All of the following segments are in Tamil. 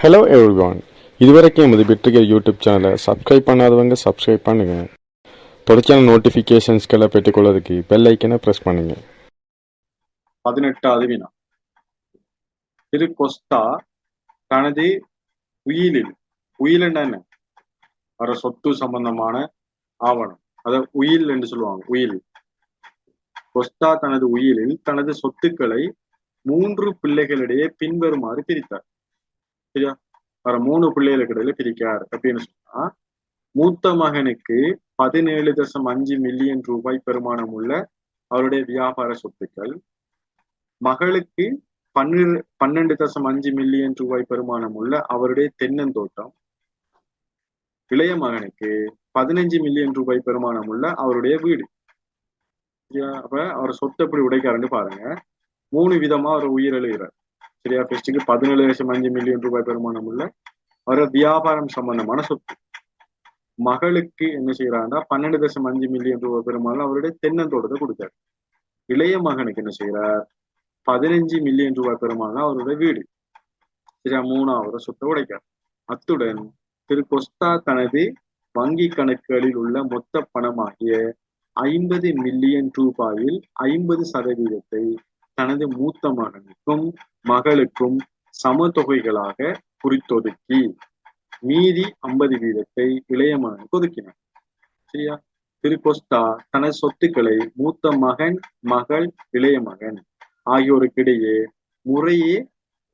ஹலோ எவ்ரிவான் இதுவரைக்கும் எமது பிட்ரிகர் யூடியூப் சேனலை சப்ஸ்கிரைப் பண்ணாதவங்க சப்ஸ்கிரைப் பண்ணுங்க. தொடர்ச்சியான நோட்டிஃபிகேஷன்ஸ்களை பெற்றுக்கொள்வதற்கு பெல் ஐக்கனை ப்ரெஸ் பண்ணுங்க. பதினெட்டாவது வினா. திரு கொஸ்தா தனது உயிலில் உயில்னா என்ன வர சொத்து சம்பந்தமான ஆவணம். அத உயில் என்று சொல்லுவாங்க உயில். கொஸ்தா தனது உயிலில் தனது சொத்துக்களை மூன்று பிள்ளைகளிடையே பின்வருமாறு பிரித்தார். சரியா வர மூணு பிள்ளைகளுக்கு இடையில பிரிக்கார் அப்படின்னு சொன்னா மூத்த மகனுக்கு பதினேழு தசம் அஞ்சு மில்லியன் ரூபாய் பெருமானம் உள்ள அவருடைய வியாபார சொத்துக்கள் மகளுக்கு பன்னிரு பன்னெண்டு தசம் அஞ்சு மில்லியன் ரூபாய் பெருமானம் உள்ள அவருடைய தென்னந்தோட்டம் இளைய மகனுக்கு பதினஞ்சு மில்லியன் ரூபாய் பெருமானம் உள்ள அவருடைய வீடு. அப்ப அவர் சொத்தை எப்படி உடைக்காருன்னு பாருங்க. மூணு விதமா அவர் உயிர் எழுகிறார் சரியா ஃபர்ஸ்ட்டுக்கு பதினேழு லட்சம் அஞ்சு மில்லியன் ரூபாய் பெருமானம் உள்ள அவர் வியாபாரம் சம்பந்தமான சொத்து. மகளுக்கு என்ன செய்யறாருன்னா பன்னெண்டு தசம் அஞ்சு மில்லியன் ரூபாய் பெருமானம் அவருடைய தென்னந்தோட்டத்தை கொடுத்தாரு. இளைய மகனுக்கு என்ன செய்யறார் பதினஞ்சு மில்லியன் ரூபாய் பெருமானம் அவருடைய வீடு. சரியா? மூணாவது சொத்தை உடைக்கார் அத்துடன் திரு கொஸ்தா தனது வங்கி கணக்குகளில் உள்ள மொத்த பணமாகிய ஐம்பது மில்லியன் ரூபாயில் ஐம்பது சதவீதத்தை தனது மூத்த மகனுக்கும் மகளுக்கும் சமதொகைகளாக குறித்தொதுக்கி மீதி ஐம்பது வீதத்தை இளைய மகனுக்கு ஒதுக்கினார். சரியா? திருகொஸ்தா தனது சொத்துக்களை மூத்த மகன் மகள் இளைய மகன் ஆகியோருக்கிடையே முறையே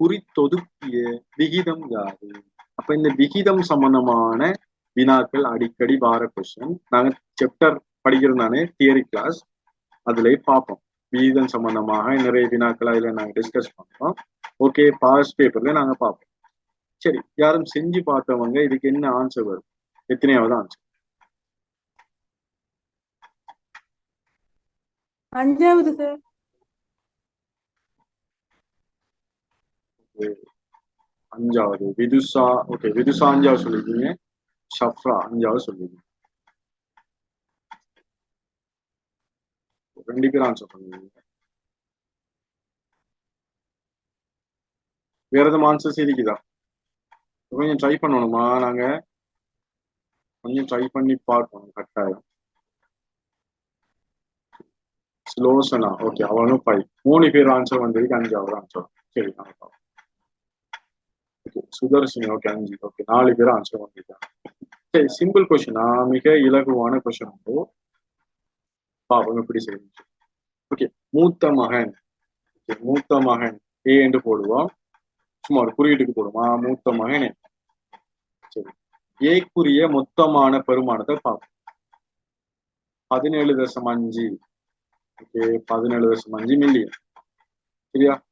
குறித்தொதுக்கிய விகிதம் யாது அப்ப இந்த விகிதம் சம்பந்தமான வினாக்கள் அடிக்கடி வார கொஸ்டின் நாங்க சாப்டர் படிக்கிறோம் நானே தியரி கிளாஸ் அதுல பார்ப்போம். விகிதம் சம்பந்தமாக நிறைய வினாக்கள் அதுல நாங்க டிஸ்கஸ் பண்றோம். ஓகே பாஸ் பேப்பர்ல நாங்க பார்ப்போம். சரி யாரும் செஞ்சு பார்த்தவங்க இதுக்கு என்ன ஆன்சர் வரும்? எத்தனையாவது ஆன்சர் அஞ்சாவது சார் அஞ்சாவது. விதுசா ஓகே விதுசா அஞ்சாவது சொல்லிருக்கீங்க ஷஃப்ரா அஞ்சாவது சொல்லிருக்கீங்க ரெண்டு பேரும் ஆன்சர் பண்ணுவீங்க வேற எதுவும் ஆன்சர்ஸ் இருக்குதா? கொஞ்சம் ட்ரை பண்ணணுமா? நாங்க கொஞ்சம் ட்ரை பண்ணி பார்ப்போம் கட்டாயம். ஸ்லோசனா ஓகே அவனும் ஃபைவ் மூணு பேர் ஆன்சர் வந்ததுக்கு அவர் ஆன்சர் சரி நாங்க ஓகே சுதர்ஷினி ஓகே அஞ்சு. ஓகே நாலு பேர் ஆன்சர் வந்திருக்காங்க. சரி சிம்பிள் கொஸ்டினா மிக இலகுவான கொஸ்டின் வந்து எப்படி ஓகே மூத்த மகன். மூத்த மகன். ஏ என்று போடுவோம். சும்மா ஒரு குறியீட்டுக்கு போடுமா மூத்த மகன். சரி. ஏக்குரிய மொத்தமான பெருமானத்தை பார்ப்போம். பதினேழு தசம் அஞ்சு. ஓகே பதினேழு தசம் அஞ்சு மில்லியன் சரியா?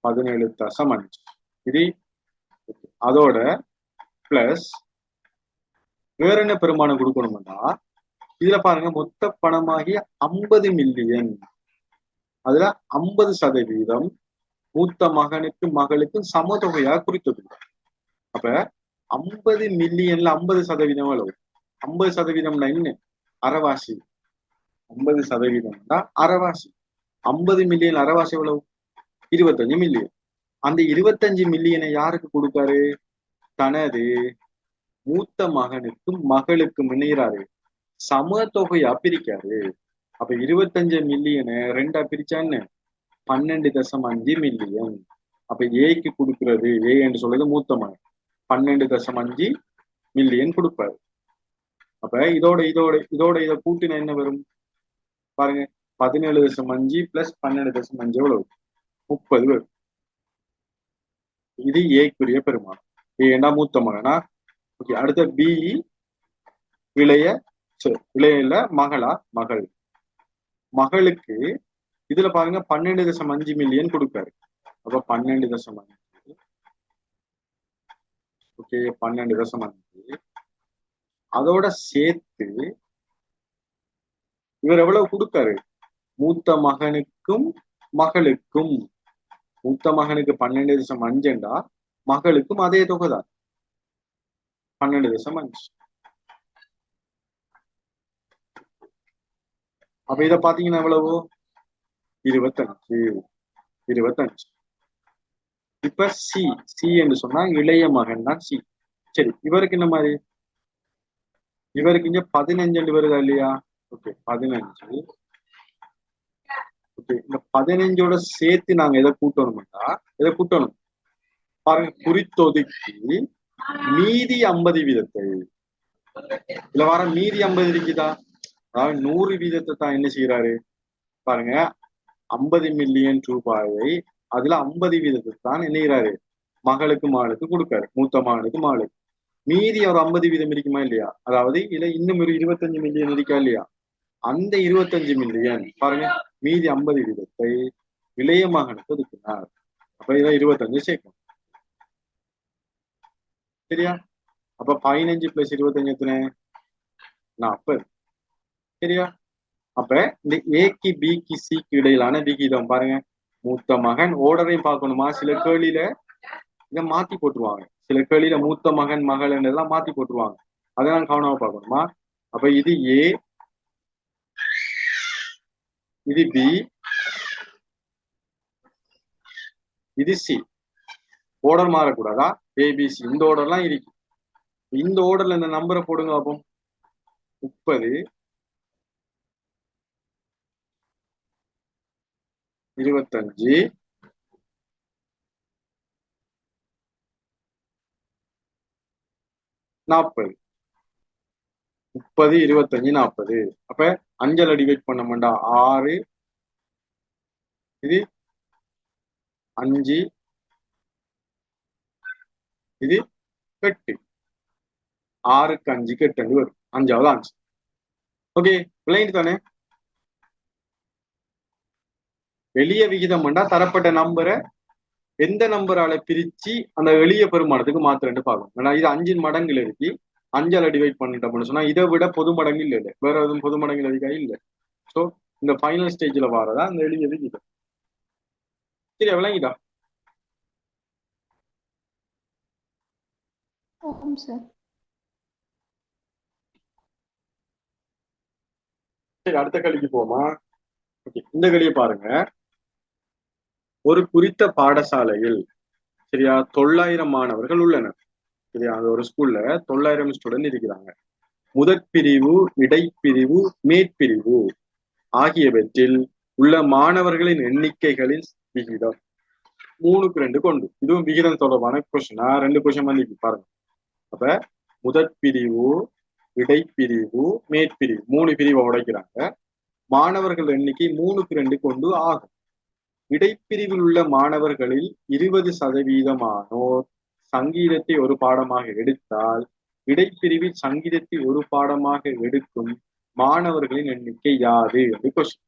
பதினேழு தசம் அஞ்சு. இது அதோட பிளஸ் வேற என்ன பெருமானம் கொடுக்கணும்னா இதுல பாருங்க மொத்த பணமாகிய ஐம்பது மில்லியன் அதுல ஐம்பது சதவீதம் மூத்த மகனுக்கு மகளுக்கும் சமதொகையாக குறித்தது அப்ப ஐம்பது மில்லியன்ல ஐம்பது சதவீதம் அளவு ஐம்பது சதவீதம்னா என்ன? அறவாசி ஐம்பது சதவீதம்னா அறவாசி ஐம்பது மில்லியன் அறவாசி எவ்வளவு? இருபத்தஞ்சு மில்லியன் அந்த இருபத்தஞ்சு மில்லியனை யாருக்கு கொடுக்காரு? தனது மூத்த மகனுக்கும் மகளுக்கும் இணைகிறாரு சமதொகையா பிரிக்காரு அப்ப இருபத்தஞ்சு மில்லியனு ரெண்டா பிரிச்சான்னு பன்னெண்டு தசம் அஞ்சு மில்லியன் அப்ப ஏக்கு கொடுக்கறது ஏ என்று சொல்றது மூத்த மகன். பன்னெண்டு தசம் அஞ்சு மில்லியன் கொடுப்பாரு. அப்ப இதோட இதோட இதோட இதை கூட்டினா என்ன வரும்? பாருங்க பதினேழு தசம் அஞ்சு பிளஸ் பன்னெண்டு தசம் அஞ்சு எவ்வளவு? முப்பது வரும். இது ஏக்குரிய பெருமாள். ஏண்டா மூத்த மகனா? ஓகே அடுத்த பிஇ விளைய இளைய இல்ல மகளா? மகள். மகளுக்கு இதுல பாருங்க பன்னெண்டு தசம் அஞ்சு மில்லியன் கொடுப்பாரு அப்ப பன்னெண்டு தசம் அஞ்சு. ஓகே பன்னெண்டு தசம் அஞ்சு. அதோட சேர்த்து இவர் எவ்வளவு கொடுக்காரு? மூத்த மகனுக்கும் மகளுக்கும். மூத்த மகனுக்கு பன்னெண்டு தசம் அஞ்சுண்டா? மகளுக்கும் அதே தொகை தான் பன்னெண்டு தசம் அஞ்சு. அப்ப இத பாத்தீங்கன்னா எவ்வளவு? இருபத்தஞ்சு. இருபத்தஞ்சு. இப்ப சி சி என்று சொன்னா இளைய மகன் தான் சி சரி இவருக்கு என்ன மாதிரி? இவருக்கு இங்க பதினஞ்சு வருதா இல்லையா? ஓகே பதினஞ்சு. ஓகே இந்த பதினஞ்சோட சேர்த்து நாங்க எதை கூட்டணும்டா எதை கூட்டணும்? பாருங்க குறித்தொதுக்கி மீதி ஐம்பது வீதத்தை. இதுல வர மீதி ஐம்பது இருக்குதா? அதாவது நூறு வீதத்தை தான் என்ன செய்யறாரு பாருங்க. ஐம்பது மில்லியன் ரூபாயை அதுல ஐம்பது வீதத்தை தான் என்ன செய்யறாரு மகளுக்கு மகளுக்கு கொடுக்காரு. மூத்த மகனுக்கு மகளுக்கு மீதி ஒரு ஐம்பது வீதம் இருக்குமா இல்லையா? அதாவது இல்ல இன்னும் ஒரு இருபத்தஞ்சு மில்லியன் இருக்கா இல்லையா? அந்த இருபத்தஞ்சு மில்லியன் பாருங்க. மீதி ஐம்பது வீதத்தை இளைய மகனுக்கு ஒதுக்கினார். அப்ப இதை இருபத்தஞ்சு சேர்க்கணும். சரியா? அப்ப பதினஞ்சு பிளஸ் இருபத்தஞ்சு எத்தனை? நாற்பது. சரியா? அப்ப இந்த ஏக்கு பிக்கு சிக்கு இடையிலான விகிதம் பாருங்க. மூத்த மகன் ஓடரையும் பார்க்கணுமா? சில கேள்வியில இதை மாத்தி போட்டுருவாங்க. சில கேள்வியில மூத்த மகன் மகள் எல்லாம் மாத்தி போட்டுருவாங்க. அதை நான் கவனமா பார்க்கணுமா? அப்ப இது ஏ இது பி இது சி ஓர்டர் மாறக்கூடாதா? ஏபிசி இந்த ஓர்டர்லாம் இருக்கு. இந்த ஓர்டர்ல இந்த நம்பரை போடுங்க அப்போ முப்பது. இருபத்தஞ்சு. நாற்பது முப்பது இருபத்தஞ்சு நாற்பது அப்ப அஞ்சல் டிவைட் பண்ண மாட்டா. ஆறு. இது அஞ்சு. இது எட்டு. ஆறுக்கு அஞ்சுக்கு எட்டு அஞ்சு வரும். அஞ்சாவது ஆன்சர் ஓகே விளையாண்டு தானே? எளிய விகிதம் பண்ணா தரப்பட்ட நம்பரை எந்த நம்பரால பிரிச்சு அந்த எளிய பெருமானத்துக்கு மாத்திரண்டு பார்க்கணும். ஏன்னா இது அஞ்சின் மடங்குல இருக்கு. அஞ்சால டிவைட் பண்ணிட்டோம்னு சொன்னா இதை விட பொது மடங்கு இல்ல இல்ல வேற எதுவும் பொது மடங்குல இருக்கா? இல்ல. சோ இந்த ஃபைனல் ஸ்டேஜ்ல வரதா? அந்த எளிய விகிதம். சரி ஆமாம் சார் அடுத்த களிக்கு போமா ஓகே இந்த களியை பாருங்க. ஒரு குறித்த பாடசாலையில் சரியா தொள்ளாயிரம் மாணவர்கள் உள்ளனர். சரியா அந்த ஒரு ஸ்கூல்ல தொள்ளாயிரம் ஸ்டூடெண்ட் இருக்கிறாங்க. முதற் பிரிவு இடைப்பிரிவு மேற்பிரிவு ஆகியவற்றில் உள்ள மாணவர்களின் எண்ணிக்கைகளின் விகிதம் மூணுக்கு ரெண்டு கொண்டு. இதுவும் விகிதம் தொடர்பான கொஸ்டினா ரெண்டு கொஸ்டின் வந்து பாருங்க. அப்ப முதற் பிரிவு இடைப்பிரிவு மேற்பிரிவு மூணு பிரிவை உடைக்கிறாங்க. மாணவர்கள் எண்ணிக்கை மூணுக்கு ரெண்டு கொண்டு ஆகும். இடைப்பிரிவில் உள்ள மாணவர்களில் இருபது சதவீதமானோர் சங்கீதத்தை ஒரு பாடமாக எடுத்தால் இடைப்பிரிவில் சங்கீதத்தை ஒரு பாடமாக எடுக்கும் மாணவர்களின் எண்ணிக்கை யாது? அப்படி கொஸ்டின்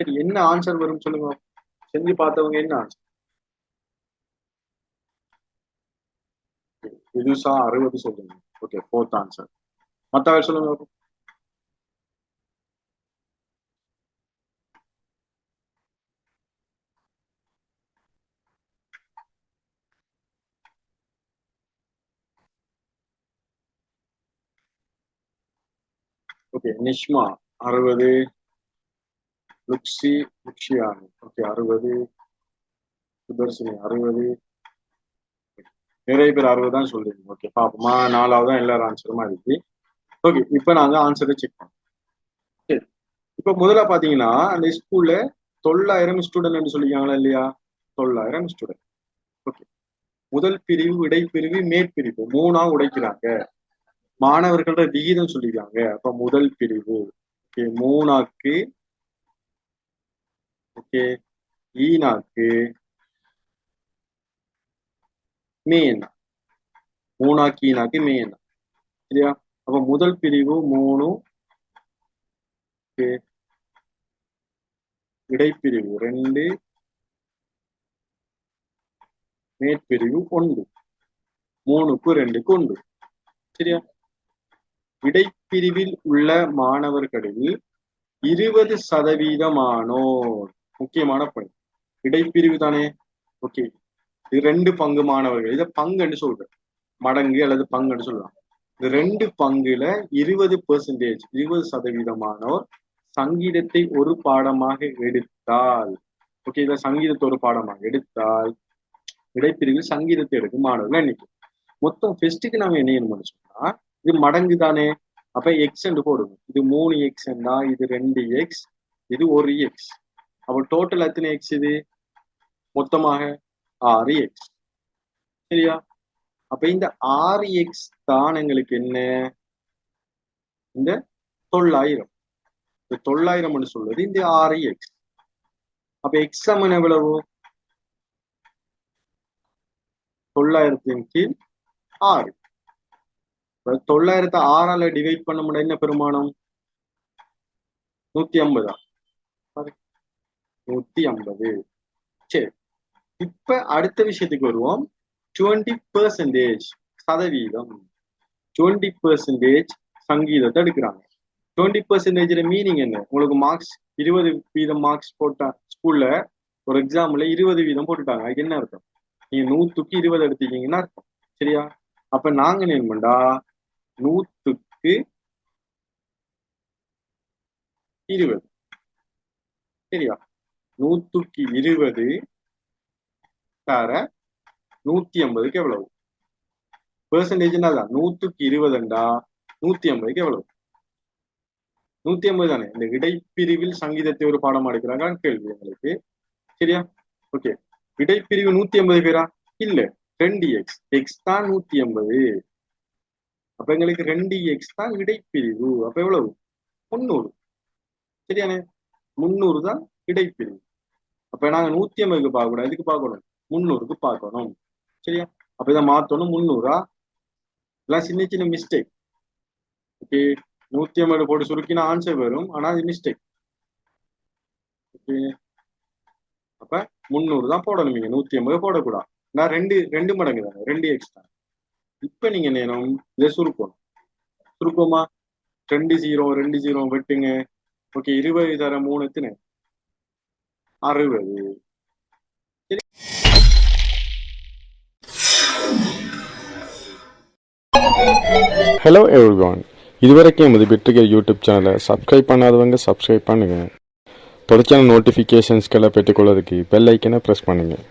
சரி என்ன ஆன்சர் வரும் சொல்லுங்க. செஞ்சு பார்த்தவங்க என்ன ஆன்சர் புதுசா அறுபது சொல்லுங்க. ஓகே ஃபோர்த் ஆன்சர் மத்தவர் சொல்லுங்க. ஓகே நிஷ்மா அறுபது. லுக்ஸி லுக்ஷியானி ஓகே அறுபது. சுதர்சினி அறுபது. நிறைய பேர் அறுபது தான் சொல்றீங்க. ஓகே பாப்போமா நாலாவது தான் எல்லாரும் ஆன்சருமா இருக்கு. ஓகே இப்போ நாங்க ஆன்சரை செக் பண்ணோம். சரி இப்போ முதல்ல பாத்தீங்கன்னா அந்த ஸ்கூல்ல தொள்ளாயிரம் ஸ்டூடெண்ட் சொல்லிருக்காங்களா இல்லையா? தொள்ளாயிரம் ஸ்டூடெண்ட் ஓகே முதல் பிரிவு இடைப்பிரிவு மேற்பிரிவு மூணா உடைக்கிறாங்க. மாணவர்களோட விகிதம் சொல்லிருக்காங்க. அப்ப முதல் பிரிவு. ஓகே மூணாக்கு ஓகே ஈனாக்கு மேனா. மூணாக்கு ஈனாக்கு மேனா. சரியா? அப்ப முதல் பிரிவு மூணு ஓகே இடைப்பிரிவு ரெண்டு மேற்பிரிவு ஒன்று. மூணுக்கு ரெண்டுக்கு ஒன்று. சரியா? இடைப்பிரிவில் உள்ள மாணவர்களில் இருபது சதவீதமானோர். முக்கியமான பணி இடைப்பிரிவு தானே? ஓகே. இது ரெண்டு பங்கு மாணவர்கள். இதை பங்குன்னு சொல்றேன். மடங்கு அல்லது பங்குன்னு சொல்லலாம். இந்த ரெண்டு பங்குல இருபது பெர்சன்டேஜ் இருபது சதவீதமானோர் சங்கீதத்தை ஒரு பாடமாக எடுத்தால். ஓகே இதை சங்கீதத்தை ஒரு பாடமாக எடுத்தால் இடைப்பிரிவில் சங்கீதத்தை எடுக்கும் மாணவர்கள் எண்ணிக்கை. மொத்தம் ஃபெஸ்ட்டுக்கு நாங்கள் என்ன சொன்னா இது மடங்கு தானே? அப்ப எக்ஸ் என்று போடுங்க. இது மூணு எக்ஸ் இது ரெண்டு எக்ஸ் இது ஒரு எக்ஸ் அப்ப டோட்டல் எத்தனை எக்ஸ் இது? மொத்தமாக ஆறு எக்ஸ் சரியா? அப்ப இந்த ஆறு எக்ஸ் தான் எங்களுக்கு என்ன? இந்த தொள்ளாயிரம். இந்த தொள்ளாயிரம் சொல்றது இந்த ஆறு எக்ஸ் அப்ப எக்ஸ் சமன் எவ்வளவு? தொள்ளாயிரத்தின் கீழ் ஆறு. தொள்ளாயிரத்தி ஆறால டிவைட் பண்ண முடியும் என்ன பெருமானம்? நூத்தி ஐம்பதா? நூத்தி ஐம்பது. சரி. இப்ப அடுத்த விஷயத்துக்கு வருவோம். டுவெண்ட்டி பெர்சன்டேஜ் சதவீதம். டுவெண்ட்டி பெர்சன்டேஜ் சங்கீதத்தை எடுக்கிறாங்க. டுவெண்ட்டி பெர்சன்டேஜ்ல மீனிங் என்ன? உங்களுக்கு மார்க்ஸ் இருபது வீதம் மார்க்ஸ் போட்டா ஸ்கூல்ல ஒரு எக்ஸாம்ல இருபது வீதம் போட்டுட்டாங்க. அதுக்கு என்ன அர்த்தம்? நீங்க நூத்துக்கு இருபது எடுத்துக்கீங்கன்னா அர்த்தம். சரியா? அப்ப நாங்க என்ன பண்ணா நூத்துக்கு இருபது. சரியா? நூத்துக்கு இருபது தர நூத்தி ஐம்பதுக்கு எவ்வளவு? பெர்சன்டேஜ்னா தான் நூத்துக்கு இருபதுண்டா? நூத்தி ஐம்பதுக்கு எவ்வளவு? நூத்தி ஐம்பது தானே? இந்த இடைப்பிரிவில் சங்கீதத்தை ஒரு பாடம் எடுக்கிறாங்க கேள்வி எங்களுக்கு சரியா? ஓகே இடைப்பிரிவு நூத்தி ஐம்பது பேரா? இல்ல. ரெண்டு எக்ஸ் எக்ஸ் தான் நூத்தி ஐம்பது அப்ப எங்களுக்கு ரெண்டு எக்ஸ் தான் இடைப்பிரிவு. அப்ப எவ்வளவு? முந்நூறு. சரியானே? முந்நூறு தான் இடைப்பிரிவு. அப்ப நாங்க நூத்தி ஐம்பதுக்கு பார்க்க கூடாது எதுக்கு பார்க்கணும்? முந்நூறுக்கு பார்க்கணும். சரியா? அப்ப இதை மாத்தணும். முந்நூறா? எல்லாம் சின்ன சின்ன மிஸ்டேக் ஓகே? நூத்தி ஐம்பது போட்டு சுருக்கினா ஆன்சர் வரும். ஆனா அது மிஸ்டேக் ஓகே? அப்ப முந்நூறு தான் போடணும். நீங்க நூத்தி ஐம்பது போடக்கூடாது. நான் ரெண்டு ரெண்டு மடங்கு தானே. ரெண்டு எக்ஸ்ட்ரா இப்ப நீங்க நேரம் இதை சுருக்கணும். சுருக்கமா? ரெண்டு ஜீரோ ரெண்டு ஜீரோ வெட்டுங்க. ஓகே இருபது தர மூணு எத்தனை? அறுபது. ஹலோ எவ்ரிவான் இதுவரைக்கும் எமது பெற்றுகிற யூடியூப் சேனலை சப்ஸ்கிரைப் பண்ணாதவங்க சப்ஸ்கிரைப் பண்ணுங்க. தொடர்ச்சியான நோட்டிஃபிகேஷன்ஸ்களை பெற்றுக்கொள்வதற்கு பெல் ஐக்கனை ப்ரெஸ் பண்ணுங்கள்